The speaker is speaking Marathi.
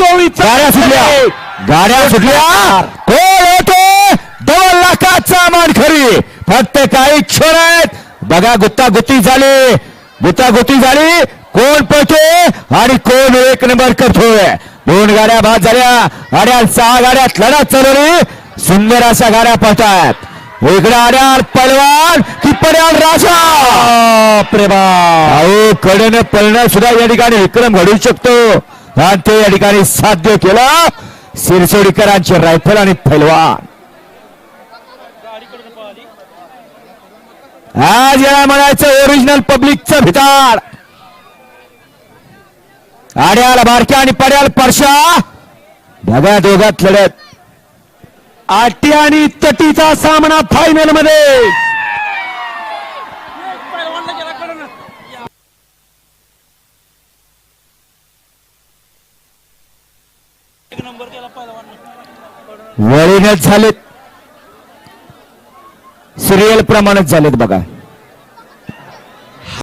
चोवीस गाड्या सुटल्या. गाड्या सुटल्या. कोण होतो? दोन लाखाचा मानखरी फक्त काही क्षण आहेत. बघा गुत्तागुत्ती झाली. गुत्तागुत्ती झाली. कोण पळतो आणि कोण एक नंबर करतोय? दोन गाड्या बाद झाल्या. गाड्या सहा गाड्यात लढत चालवली. सुंदर अशा गाड्या पळतायत. इकडे आड्याल पलवान की पड्याल राजा प्रेमा अहो कडेनं पळणं सुद्धा या ठिकाणी विक्रम घडू शकतो. आणि ते या ठिकाणी साध्य केलं. सिरसोडीकरांचे रायफल आणि फैलवान आज याला म्हणायचं ओरिजिनल पब्लिकचं भिताड. आड्याला बारक्या आणि पड्याल परशा ढगा दोघात लढत. आटी आणि तटीचा सामना फायनलमध्ये. वळीनच झालेत. सिरियल प्रमाणेच झालेत बघा.